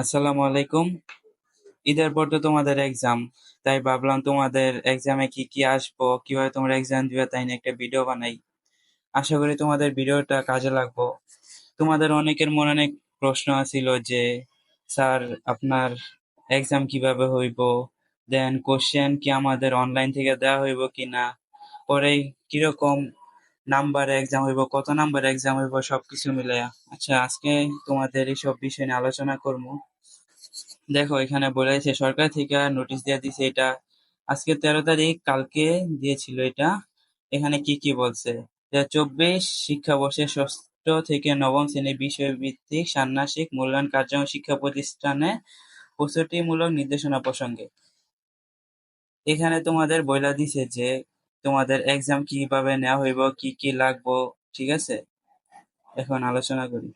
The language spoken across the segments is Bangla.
আসসালামু আলাইকুম। ঈদের পর তো তোমাদের এক্সাম তাই ভাবলাম তোমাদের এক্সামে কি কি আসব, কীভাবে তোমরা এক্সাম দিবে তাই নিয়ে একটা ভিডিও বানাই। আশা করি তোমাদের ভিডিওটা কাজে লাগবো। তোমাদের অনেকের মনে অনেক প্রশ্ন আছিল যে, স্যার, আপনার এক্সাম কীভাবে হইব? দেন কোশ্চেন কি আমাদের অনলাইন থেকে দেওয়া হইব কিনা? পরে কীরকম নাম্বারে এক্সাম হইব, কত নাম্বার এক্সাম হইব, সবকিছু মিলাইয়া। আচ্ছা আজকে তোমাদের এইসব বিষয় নিয়ে আলোচনা করব। দেখো, এখানে বলেছে, সরকার থেকে নোটিশ দিয়ে দিছে এটা। আজকে তেরো তারিখ, কালকে দিয়েছিল এটা। এখানে কি কি বলছে? চব্বিশ শিক্ষাবর্ষে ষষ্ঠ থেকে নবম শ্রেণি বিষয়ভিত্তিক ষান্মাসিক মূল্যায়ন কার্যক্রম শিক্ষা প্রতিষ্ঠানে প্রস্তুতিমূলক নির্দেশনা প্রসঙ্গে। এখানে তোমাদের বইলা দিছে যে তোমাদের এক্সাম কীভাবে নেওয়া হইব, কি কি লাগবো, ঠিক আছে? এখন আলোচনা করি।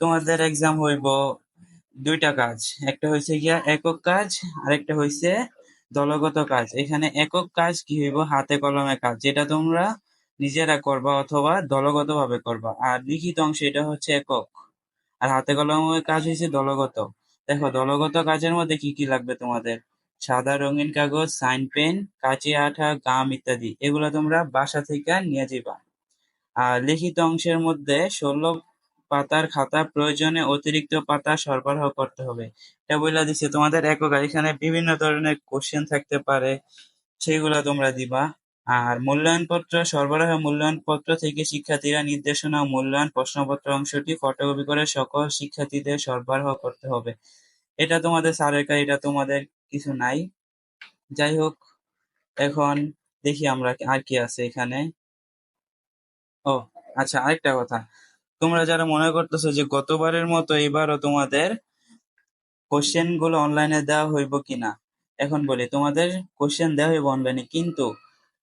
তোমাদের এক্সাম হইব দুইটা কাজ, একটা হয়েছে গিয়া একক কাজ আর একটা হয়েছে দলগত কাজ। এখানে একক কাজ কি হইব? হাতে কলমে কাজ, যেটা তোমরা নিজেরা করবা অথবা দলগত ভাবে করবা। আর লিখিত অংশ এটা হচ্ছে একক। আর হাতে কলমে কাজ হয়েছে দলগত। দেখো, দলগত কাজের মধ্যে কি কি লাগবে তোমাদের? সাদা রঙিন কাগজ, সাইন পেন, কাঁচি আঠা, গাম ইত্যাদি। এগুলো তোমরা বাসা থেকে নিয়ে যাবা আর লিখিত অংশের মধ্যে ষোলো পাতার খাতা প্রয়োজনে অতিরিক্ত পাতা সরবরাহ করতে হবে। এটা বলে দিচ্ছে তোমাদের একক এখানে বিভিন্ন ধরনের কোশ্চেন থাকতে পারে, সেগুলা তোমরা দিবা। আর মূল্যায়নপত্র, সরবরাহ মূল্যায়নপত্র থেকে শিক্ষার্থীরা নির্দেশনা ও মূল্যায়ন প্রশ্নপত্র অংশটি ফটোকপি করে সকল শিক্ষার্থীদের সরবরাহ করতে হবে। এটা তোমাদের স্যারের কাজ, এটা তোমাদের কিছু নাই। যাই হোক, এখন দেখি আমরা আর কি আছে এখানে। ও আচ্ছা আরেকটা কথা। তোমরা যারা মনে করতেছো যে গতবারের মতো এবারও তোমাদের কোশ্চেনগুলো অনলাইনে দেওয়া হইব কিনা, এখন বলি, তোমাদের কোশ্চেন দেওয়া হইব অনলাইনে কিন্তু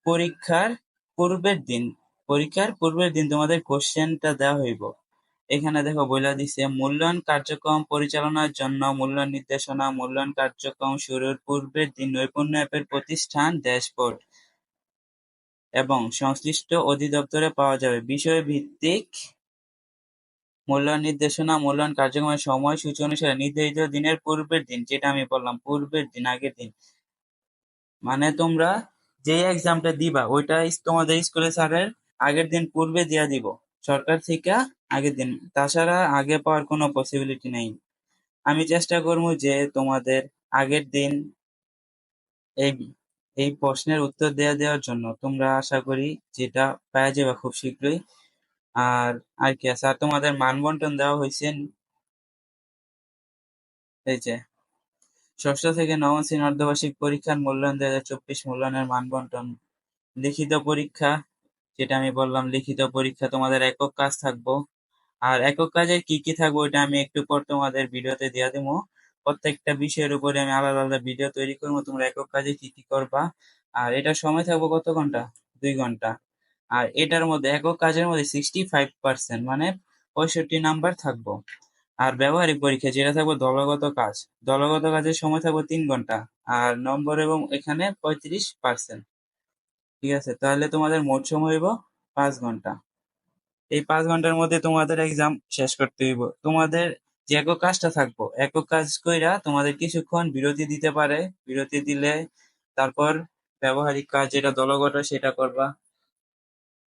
পরীক্ষার পূর্বের দিন, পরীক্ষার পূর্বের দিন তোমাদের কোশ্চেনটা দেওয়া হইব। এখানে দেখো বইলা দিছে, মূল্যায়ন কার্যক্রম পরিচালনার জন্য মূল্যায়ন নির্দেশনা, মূল্যায়ন কার্যক্রম শুরুর পূর্বের দিন নৈপুণ্য অ্যাপের প্রতিষ্ঠান, ড্যাশবোর্ড এবং সংশ্লিষ্ট অধিদপ্তরে পাওয়া যাবে। বিষয় ভিত্তিক মূল্যায়ন নির্দেশনা, মূল্যায়ন কার্যক্রমের সময়সূচি অনুসারে নির্ধারিত দিনের পূর্বের দিন, যেটা আমি বললাম, পূর্বের দিন, আগের দিন। মানে তোমরা যে এক্সামটা দিবা, ওইটা তোমাদের স্কুলে স্যারের আগের দিন পূর্বে দিয়া দিব। সরকার থেকে আগের দিন। তাছাড়া আগে পাওয়ার কোনো পসিবিলিটি নেই। আমি চেষ্টা করব যে তোমাদের আগের দিন এই এই প্রশ্নের উত্তর দেওয়া দেওয়ার জন্য। তোমরা আশা করি যেটা পাওয়া যাবে খুব শীঘ্রই। আর আর কি আছে? আর তোমাদের মানবন্টন দেওয়া হয়েছে। এই যে, ষষ্ঠ থেকে নবম শ্রেণি অর্ধবার্ষিক পরীক্ষার মূল্যায়ন দুই হাজার চব্বিশ মূল্যায়নের মানবন্টন লিখিত পরীক্ষা যেটা আমি বললাম, লিখিত পরীক্ষা, তোমাদের একক কাজ থাকব। আর একক কাজে কি কি থাকব, ওইটা আমি একটু পর তোমাদের ভিডিওতে দিয়ে দেবো প্রত্যেকটা বিষয়ের উপরে আমি আলাদা আলাদা ভিডিও তৈরি করব, তোমরা একক কাজে কি কি করবা। আর এটা সময় থাকব কত ঘণ্টা? দুই ঘণ্টা। আর এটার মধ্যে, একক কাজের মধ্যে সিক্সটি ফাইভ পার্সেন্ট মানে পঁয়ষট্টি নাম্বার থাকব। আর ব্যবহারিক পরীক্ষা, যেটা থাকব দলগত কাজ। দলগত কাজের সময় থাকব তিন ঘণ্টা। আর নম্বর এবং এখানে পঁয়ত্রিশ পার্সেন্ট ঠিক আছে? তাহলে তোমাদের মোট সময় হইব পাঁচ ঘণ্টা। এই পাঁচ ঘণ্টার মধ্যে তোমাদের এক্সাম শেষ করতে হইব। তোমাদের যে একক কাজটা থাকব, একক কাজ কইরা তোমাদের কিছুক্ষণ বিরতি দিতে পারে। বিরতি দিলে তারপর ব্যবহারিক কাজ যেটা দলগত সেটা করবা।